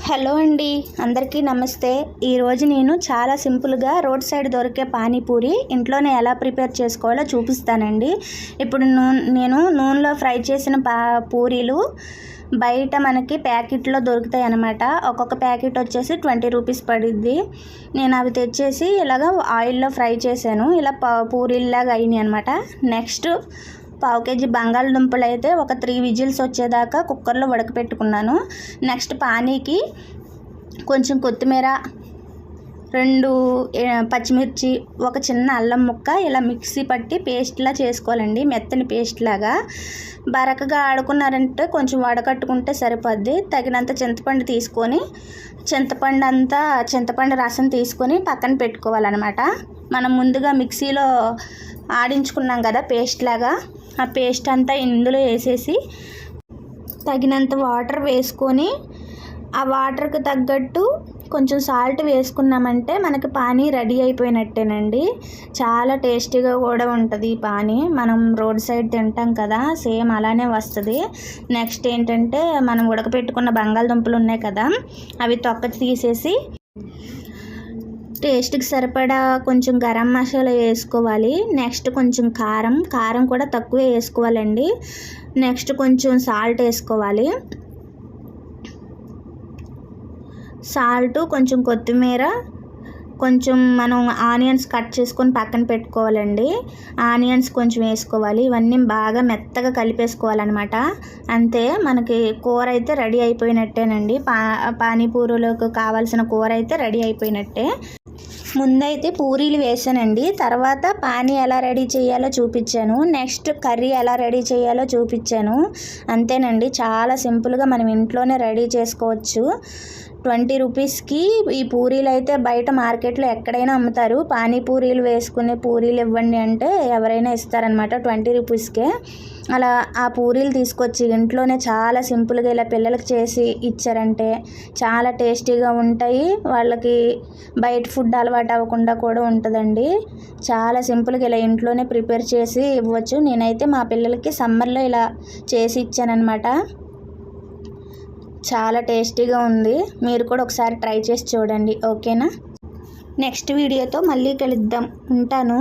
Hello అండి అందరికీ నమస్తే. ఈరోజు నేను చాలా సింపుల్గా రోడ్ సైడ్ దొరికే పానీపూరి ఇంట్లోనే ఎలా ప్రిపేర్ చేసుకోవాలో చూపిస్తానండి. ఇప్పుడు నూన్ నేను నూనెలో ఫ్రై చేసిన పా పూరీలు బయట మనకి ప్యాకెట్లో దొరుకుతాయి అన్నమాట. ఒక్కొక్క ప్యాకెట్ వచ్చేసి ట్వంటీ రూపీస్ పడిద్ది. నేను అవి తెచ్చేసి ఇలాగ ఆయిల్లో ఫ్రై చేశాను. ఇలా పా పూరీల్లాగా అయినాయి అనమాట నెక్స్ట్ పావు కేజీ బంగాళదుంపలు అయితే ఒక త్రీ విజిల్స్ వచ్చేదాకా కుక్కర్లో ఉడకపెట్టుకున్నాను నెక్స్ట్ పానీకి కొంచెం కొత్తిమీర రెండు పచ్చిమిర్చి ఒక చిన్న అల్లం ముక్క ఇలా మిక్సీ పట్టి పేస్ట్లా చేసుకోవాలండి మెత్తని పేస్ట్ లాగా బరకగా ఆడుకున్నారంటే కొంచెం వడకట్టుకుంటే సరిపోద్ది. తగినంత చింతపండు తీసుకొని చింతపండు అంతా చింతపండు రసం తీసుకొని పక్కన పెట్టుకోవాలన్నమాట. మనం ముందుగా మిక్సీలో ఆడించుకున్నాం కదా పేస్ట్ లాగా ఆ పేస్ట్ అంతా ఇందులో వేసేసి తగినంత వాటర్ వేసుకొని ఆ వాటర్కి తగ్గట్టు కొంచెం సాల్ట్ వేసుకున్నామంటే మనకి పానీ రెడీ అయిపోయినట్టేనండి. చాలా టేస్టీగా కూడా ఉంటుంది ఈ పానీ. మనం రోడ్ సైడ్ తింటాం కదా సేమ్ అలానే వస్తుంది. నెక్స్ట్ ఏంటంటే మనం ఉడకపెట్టుకున్న బంగాళదుంపలు ఉన్నాయి కదా అవి తొక్క తీసేసి టేస్ట్కి సరిపడా కొంచెం గరం మసాలా వేసుకోవాలి. నెక్స్ట్ కొంచెం కారం. కారం కూడా తక్కువే వేసుకోవాలండి. నెక్స్ట్ కొంచెం సాల్ట్ వేసుకోవాలి. సాల్ట్ కొంచెం కొత్తిమీర కొంచెం మనం ఆనియన్స్ కట్ చేసుకొని పక్కన పెట్టుకోవాలండి. ఆనియన్స్ కొంచెం వేసుకోవాలి. ఇవన్నీ బాగా మెత్తగా కలిపేసుకోవాలన్నమాట. అంతే మనకి కూర అయితే రెడీ అయిపోయినట్టేనండి. పా పానీపూరులోకి కావాల్సిన కూర అయితే రెడీ అయిపోయినట్టే. ముందైతే పూరీలు వేసానండి. తర్వాత పానీ ఎలా రెడీ చేయాలో చూపించాను. నెక్స్ట్ కర్రీ ఎలా రెడీ చేయాలో చూపించాను. అంతేనండి. చాలా సింపుల్గా మనం ఇంట్లోనే రెడీ చేసుకోవచ్చు. ట్వంటీ రూపీస్కి ఈ పూరీలు అయితే బయట మార్కెట్లో ఎక్కడైనా అమ్ముతారు. పానీపూరీలు వేసుకునే పూరీలు ఇవ్వండి అంటే ఎవరైనా ఇస్తారనమాట ట్వంటీ రూపీస్కే. అలా ఆ పూరీలు తీసుకొచ్చి ఇంట్లోనే చాలా సింపుల్గా ఇలా పిల్లలకి చేసి ఇచ్చారంటే చాలా టేస్టీగా ఉంటాయి. వాళ్ళకి బయట ఫుడ్ అలవాటు అలవాటు అవ్వకుండా కూడా ఉంటుందండి. చాలా సింపుల్గా ఇలా ఇంట్లోనే ప్రిపేర్ చేసి ఇవ్వచ్చు. నేనైతే మా పిల్లలకి సమ్మర్లో ఇలా చేసి ఇచ్చానమాట చాలా టేస్టీగా ఉంది. మీరు కూడా ఒకసారి ట్రై చేసి చూడండి. ఓకేనా? నెక్స్ట్ వీడియోతో మళ్ళీ కలుద్దాం. ఉంటాను.